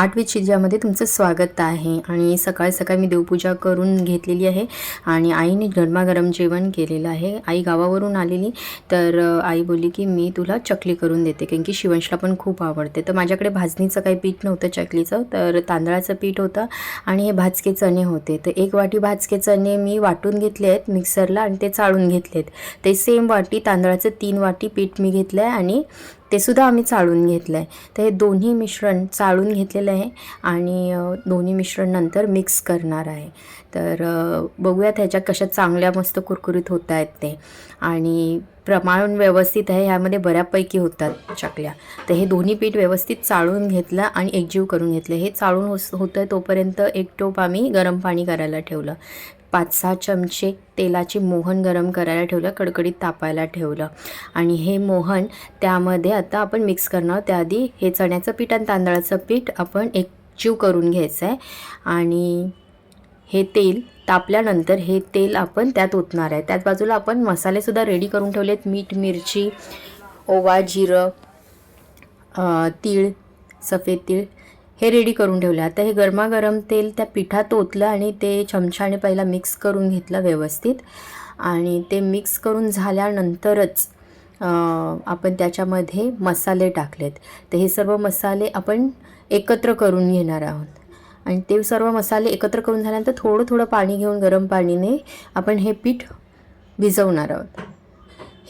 आठवी चिजामध्ये तुमचं स्वागत आहे. आणि सकाळी सकाळी मी देवपूजा करून घेतलेली आहे. आणि आईने गरमागरम जेवण केलेलं आहे. आई गावावरून आलेली. तर आई बोलली की मी तुला चकली करून देते कारण की शिवंशला पण खूप आवडते. तर माझ्याकडे भाजणीचं काही पीठ नव्हतं चकलीचं. तर तांदळाचं पीठ होतं आणि हे भाजके चणे होते. तर एक वाटी भाजके चणे मी वाटून घेतले आहेत मिक्सरला आणि ते चाळून घेतलेत. ते सेम वाटी तांदळाचं तीन वाटी पीठ मी घेतलं आहे आणि ते सुद्धा आम्ही चाळून घेतलं आहे तर हे दोन्ही मिश्रण चाळून घेतलेलं आहे आणि दोन्ही मिश्रण नंतर मिक्स करणार आहे. तर बघूयात ह्याच्या कशा चांगल्या मस्त कुरकुरीत होत आहेत ते. आणि प्रमाण व्यवस्थित आहे ह्यामध्ये बऱ्यापैकी होतात चकल्या. तर हे दोन्ही पीठ व्यवस्थित चाळून घेतलं आणि एकजीव करून घेतलं. हे चाळून होस होतं तोपर्यंत एक टोप आम्ही गरम पाणी करायला ठेवलं. पाच सहा चमचे तेलाचे मोहन गरम करायला ठेवलं कडकडीत तापायला ठेवलं. आणि हे मोहन त्यामध्ये आता आपण मिक्स करणार त्याआधी हे चण्याचं पीठ आणि तांदळाचं पीठ आपण एकजीव करून घ्यायचं आहे आणि हे तेल तापल्यानंतर हे तेल आपण त्यात ओतणार आहे. त्याच बाजूला आपण मसालेसुद्धा रेडी करून ठेवलेत. मीठ मिरची ओवा जिरं तीळ सफेद तीळ हे रेडी करून ठेवलं. आता हे गरमागरम तेल त्या पिठात ओतलं आणि ते चमच्याने पहिला मिक्स करून घेतलं व्यवस्थित. आणि ते मिक्स करून झाल्यानंतरच आपण त्याच्यामध्ये मसाले टाकलेत. तर हे सर्व मसाले आपण एकत्र करून घेणार आहोत. आणि ते सर्व मसाले एकत्र करून झाल्यानंतर थोडं थोडं पाणी घेऊन गरम पाणीने आपण हे पीठ भिजवणार आहोत.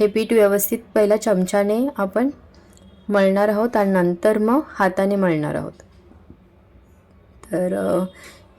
हे पीठ व्यवस्थित पहिला चमच्याने आपण मळणार आहोत आणि नंतर मग हाताने मळणार आहोत. तर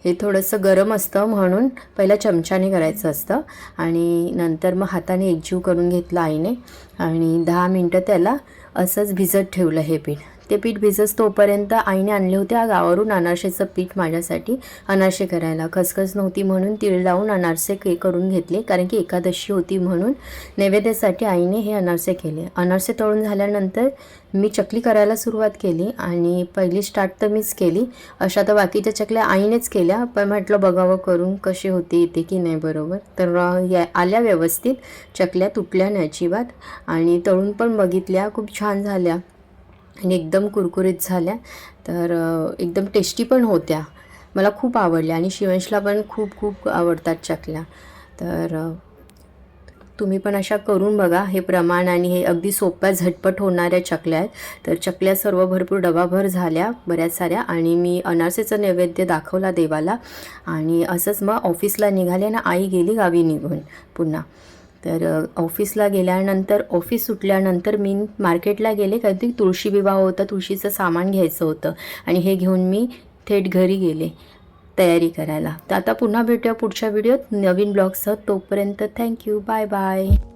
हे थोडंसं गरम असतं म्हणून पहिला चमच्याने करायचं असतं आणि नंतर मग हाताने एकजीव करून घेतलं आईने आणि दहा मिनटं त्याला असंच भिजत ठेवलं हे पीठ. ते पीठ भिजत तोपर्यंत आईने आणले होते. आ गावावरून अनारशेचं पीठ माझ्यासाठी. अनारसे करायला खसखस नव्हती म्हणून तीळ लावून अनारसे के करून घेतले. कारण की एकादशी होती म्हणून नैवेद्यासाठी आईने हे अनारसे केले. अनारसे तळून झाल्यानंतर मी चकली करायला सुरुवात केली आणि पहिली स्टार्ट तर मीच केली. अशा तर बाकीच्या चकल्या आईनेच केल्या. पण म्हटलं बघावं करून कशी होते येते की नाही बरोबर? तर या आल्या व्यवस्थित. चकल्या तुटल्या नाही अजिबात. आणि तळून पण बघितल्या. खूप छान झाल्या. आणि एकदम कुरकुरीत झाल्या. तर एकदम टेस्टी पण होत्या. मला खूप आवडल्या आणि शिवंशला पण खूप खूप आवडतात चकल्या. तर तुम्ही पण अशा करून बघा. हे प्रमाण आणि हे अगदी सोप्या झटपट होणाऱ्या चकल्या आहेत. तर चकल्या सर्व भरपूर डबाभर झाल्या बऱ्याच साऱ्या. आणि मी अनारसेचं नैवेद्य दाखवला देवाला. आणि असंच मग ऑफिसला निघाले ना आई गेली गावी निघून पुन्हा. तर ऑफिसला गेल्यानंतर ऑफिस सुटल्यानंतर मी मार्केटला गेले. कधी तुळशी विवाह होता. तुळशीचं सामान घ्यायचं होतं. आणि हे घेऊन मी थेट घरी गेले तयारी करायला. तर आता पुन्हा भेटूया पुढच्या व्हिडिओत. नवीन ब्लॉगसह तोपर्यंत थँक्यू बाय बाय